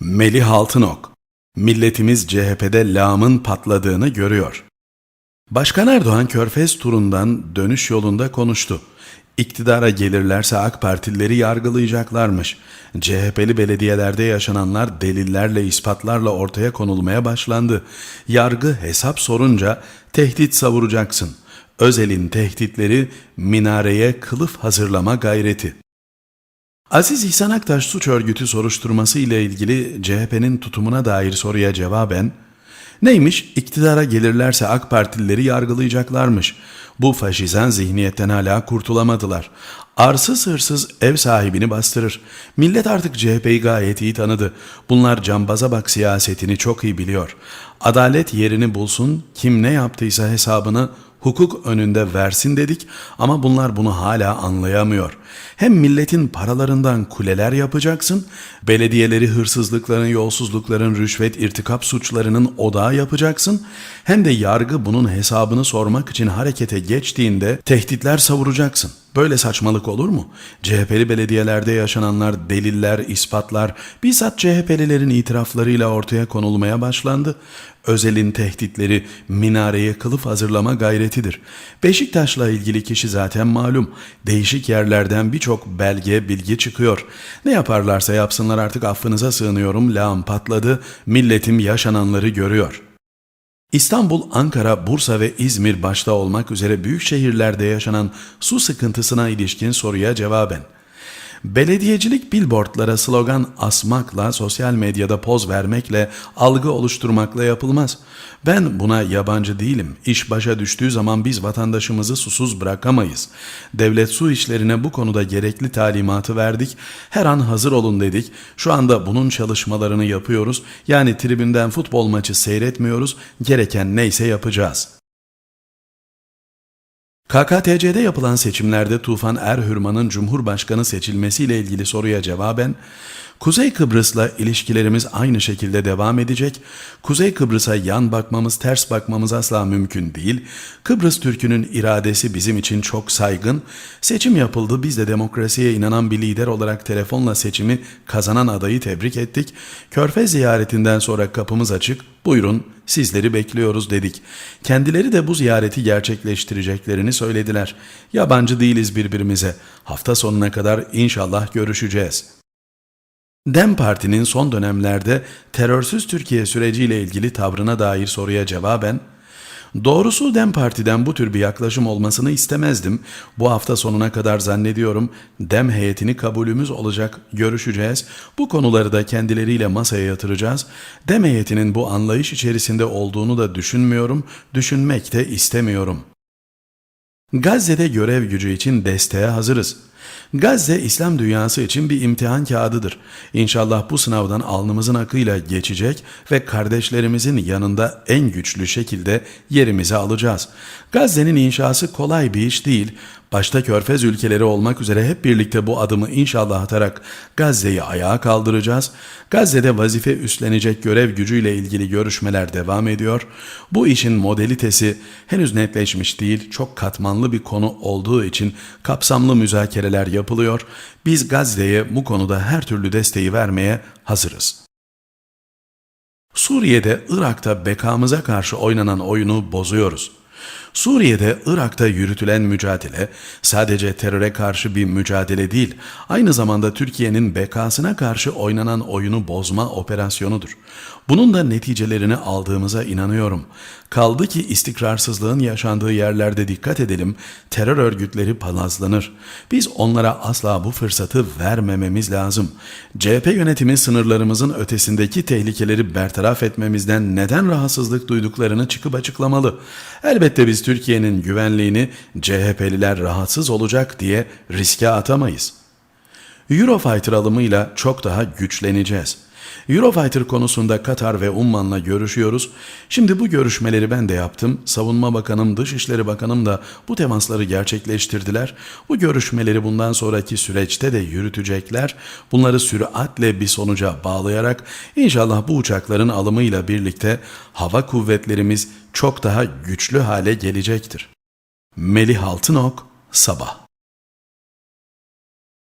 Melih Altınok, milletimiz CHP'de lağımın patladığını görüyor. Başkan Erdoğan Körfez turundan dönüş yolunda konuştu. İktidara gelirlerse AK Partilileri yargılayacaklarmış. CHP'li belediyelerde yaşananlar delillerle, ispatlarla ortaya konulmaya başlandı. Yargı hesap sorunca tehdit savuracaksın. Özel'in tehditleri minareye kılıf hazırlama gayreti. Aziz İhsan Aktaş suç örgütü soruşturması ile ilgili CHP'nin tutumuna dair soruya cevaben, neymiş iktidara gelirlerse AK Partilileri yargılayacaklarmış. Bu faşizan zihniyetten hala kurtulamadılar. Arsız hırsız ev sahibini bastırır. Millet artık CHP'yi gayet iyi tanıdı. Bunlar cambaza bak siyasetini çok iyi biliyor. Adalet yerini bulsun, kim ne yaptıysa hesabını hukuk önünde versin dedik ama bunlar bunu hala anlayamıyor. Hem milletin paralarından kuleler yapacaksın, belediyeleri hırsızlıkların, yolsuzlukların, rüşvet, irtikap suçlarının odağı yapacaksın, hem de yargı bunun hesabını sormak için harekete geçtiğinde tehditler savuracaksın. Böyle saçmalık olur mu? CHP'li belediyelerde yaşananlar, deliller, ispatlar bizzat CHP'lilerin itiraflarıyla ortaya konulmaya başlandı. Özel'in tehditleri minareye kılıf hazırlama gayretidir. Beşiktaş'la ilgili kişi zaten malum. Değişik yerlerden birçok belge, bilgi çıkıyor. Ne yaparlarsa yapsınlar artık affınıza sığınıyorum. Lağım patladı. Milletim yaşananları görüyor.'' İstanbul, Ankara, Bursa ve İzmir başta olmak üzere büyük şehirlerde yaşanan su sıkıntısına ilişkin soruya cevaben. Belediyecilik billboardlara slogan asmakla, sosyal medyada poz vermekle, algı oluşturmakla yapılmaz. Ben buna yabancı değilim. İş başa düştüğü zaman biz vatandaşımızı susuz bırakamayız. Devlet su işlerine bu konuda gerekli talimatı verdik. Her an hazır olun dedik. Şu anda bunun çalışmalarını yapıyoruz. Yani tribünden futbol maçı seyretmiyoruz. Gereken neyse yapacağız. KKTC'de yapılan seçimlerde Tufan Erhürman'ın Cumhurbaşkanı seçilmesiyle ilgili soruya cevaben, Kuzey Kıbrıs'la ilişkilerimiz aynı şekilde devam edecek, Kuzey Kıbrıs'a yan bakmamız, ters bakmamız asla mümkün değil, Kıbrıs Türk'ünün iradesi bizim için çok saygın, seçim yapıldı, biz de demokrasiye inanan bir lider olarak telefonla seçimi kazanan adayı tebrik ettik, Körfez ziyaretinden sonra kapımız açık, buyurun sizleri bekliyoruz dedik. Kendileri de bu ziyareti gerçekleştireceklerini söylediler. Yabancı değiliz birbirimize. Hafta sonuna kadar inşallah görüşeceğiz. Dem Parti'nin son dönemlerde terörsüz Türkiye süreciyle ilgili tavrına dair soruya cevaben, Doğrusu Dem Parti'den bu tür bir yaklaşım olmasını istemezdim. Bu hafta sonuna kadar zannediyorum Dem heyetini kabulümüz olacak, görüşeceğiz. Bu konuları da kendileriyle masaya yatıracağız. Dem heyetinin bu anlayış içerisinde olduğunu da düşünmüyorum, düşünmek de istemiyorum. Gazze'de görev gücü için desteğe hazırız. Gazze İslam dünyası için bir imtihan kağıdıdır. İnşallah bu sınavdan alnımızın akıyla geçecek ve kardeşlerimizin yanında en güçlü şekilde yerimizi alacağız. Gazze'nin inşası kolay bir iş değil. Başta Körfez ülkeleri olmak üzere hep birlikte bu adımı inşallah atarak Gazze'yi ayağa kaldıracağız. Gazze'de vazife üstlenecek görev gücüyle ilgili görüşmeler devam ediyor. Bu işin modalitesi henüz netleşmiş değil, çok katmanlı bir konu olduğu için kapsamlı müzakereler yapılıyor. Biz Gazze'ye bu konuda her türlü desteği vermeye hazırız. Suriye'de, Irak'ta bekamıza karşı oynanan oyunu bozuyoruz. Suriye'de, Irak'ta yürütülen mücadele sadece teröre karşı bir mücadele değil, aynı zamanda Türkiye'nin bekasına karşı oynanan oyunu bozma operasyonudur. Bunun da neticelerini aldığımıza inanıyorum. Kaldı ki istikrarsızlığın yaşandığı yerlerde dikkat edelim, terör örgütleri palazlanır. Biz onlara asla bu fırsatı vermememiz lazım. CHP yönetimi sınırlarımızın ötesindeki tehlikeleri bertaraf etmemizden neden rahatsızlık duyduklarını çıkıp açıklamalı. Elbette biz Türkiye'nin güvenliğini CHP'liler rahatsız olacak diye riske atamayız. Eurofighter alımıyla çok daha güçleneceğiz. Eurofighter konusunda Katar ve Umman'la görüşüyoruz. Şimdi bu görüşmeleri ben de yaptım. Savunma Bakanım, Dışişleri Bakanım da bu temasları gerçekleştirdiler. Bu görüşmeleri bundan sonraki süreçte de yürütecekler. Bunları süratle bir sonuca bağlayarak inşallah bu uçakların alımıyla birlikte hava kuvvetlerimiz çok daha güçlü hale gelecektir. Melih Altınok, Sabah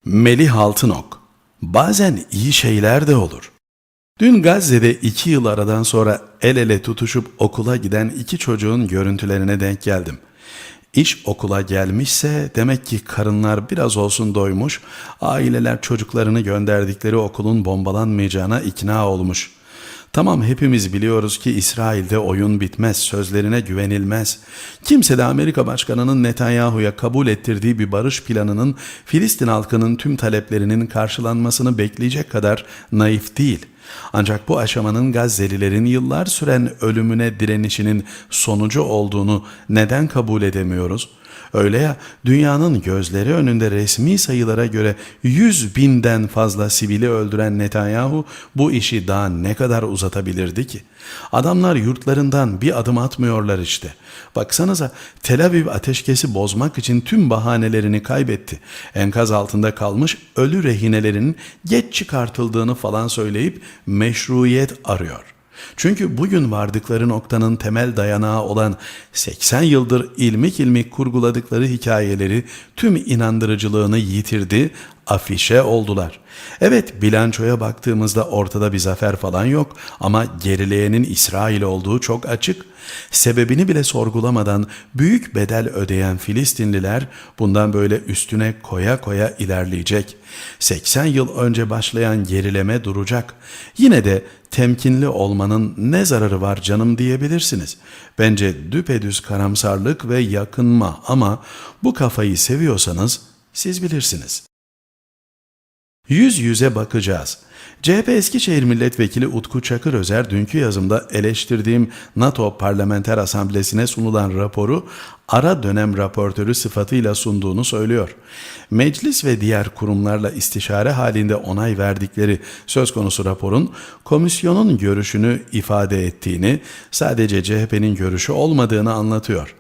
Melih Altınok, bazen iyi şeyler de olur. Dün Gazze'de iki yıl aradan sonra el ele tutuşup okula giden iki çocuğun görüntülerine denk geldim. İş okula gelmişse demek ki karınlar biraz olsun doymuş, aileler çocuklarını gönderdikleri okulun bombalanmayacağına ikna olmuş. Tamam hepimiz biliyoruz ki İsrail'de oyun bitmez, sözlerine güvenilmez. Kimse de Amerika Başkanı'nın Netanyahu'ya kabul ettirdiği bir barış planının Filistin halkının tüm taleplerinin karşılanmasını bekleyecek kadar naif değil. Ancak bu aşamanın Gazze'lilerin yıllar süren ölümüne direnişinin sonucu olduğunu neden kabul edemiyoruz? Öyle ya dünyanın gözleri önünde resmi sayılara göre 100 binden fazla sivili öldüren Netanyahu bu işi daha ne kadar uzatabilirdi ki? Adamlar yurtlarından bir adım atmıyorlar işte. Baksanıza Tel Aviv ateşkesi bozmak için tüm bahanelerini kaybetti. Enkaz altında kalmış ölü rehinelerinin geç çıkartıldığını falan söyleyip meşruiyet arıyor. Çünkü bugün vardıkları noktanın temel dayanağı olan 80 yıldır ilmik ilmik kurguladıkları hikayeleri tüm inandırıcılığını yitirdi, afişe oldular. Evet bilançoya baktığımızda ortada bir zafer falan yok ama gerileyenin İsrail olduğu çok açık. Sebebini bile sorgulamadan büyük bedel ödeyen Filistinliler bundan böyle üstüne koya koya ilerleyecek. 80 yıl önce başlayan gerileme duracak. Yine de temkinli olmanın ne zararı var canım diyebilirsiniz. Bence düpedüz karamsarlık ve yakınma ama bu kafayı seviyorsanız siz bilirsiniz. Yüz yüze bakacağız. CHP Eskişehir Milletvekili Utku Çakır Özer dünkü yazımda eleştirdiğim NATO Parlamenter Asamblesi'ne sunulan raporu ara dönem raportörü sıfatıyla sunduğunu söylüyor. Meclis ve diğer kurumlarla istişare halinde onay verdikleri söz konusu raporun komisyonun görüşünü ifade ettiğini, sadece CHP'nin görüşü olmadığını anlatıyor.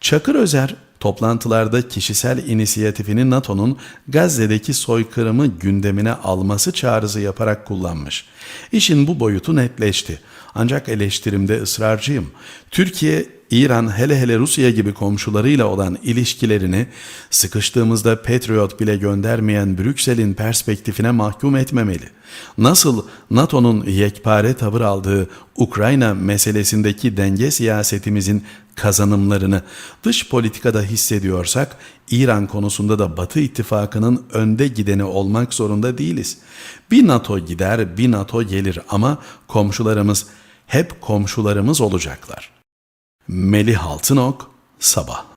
Çakır Özer toplantılarda kişisel inisiyatifini NATO'nun Gazze'deki soykırımı gündemine alması çağrısı yaparak kullanmış. İşin bu boyutu netleşti. Ancak eleştirimde ısrarcıyım. Türkiye, İran hele hele Rusya gibi komşularıyla olan ilişkilerini sıkıştığımızda Patriot bile göndermeyen Brüksel'in perspektifine mahkum etmemeli. Nasıl NATO'nun yekpare tavır aldığı Ukrayna meselesindeki denge siyasetimizin kazanımlarını dış politikada hissediyorsak İran konusunda da Batı ittifakının önde gideni olmak zorunda değiliz. Bir NATO gider, bir NATO gelir ama komşularımız hep komşularımız olacaklar. Melih Altınok, Sabah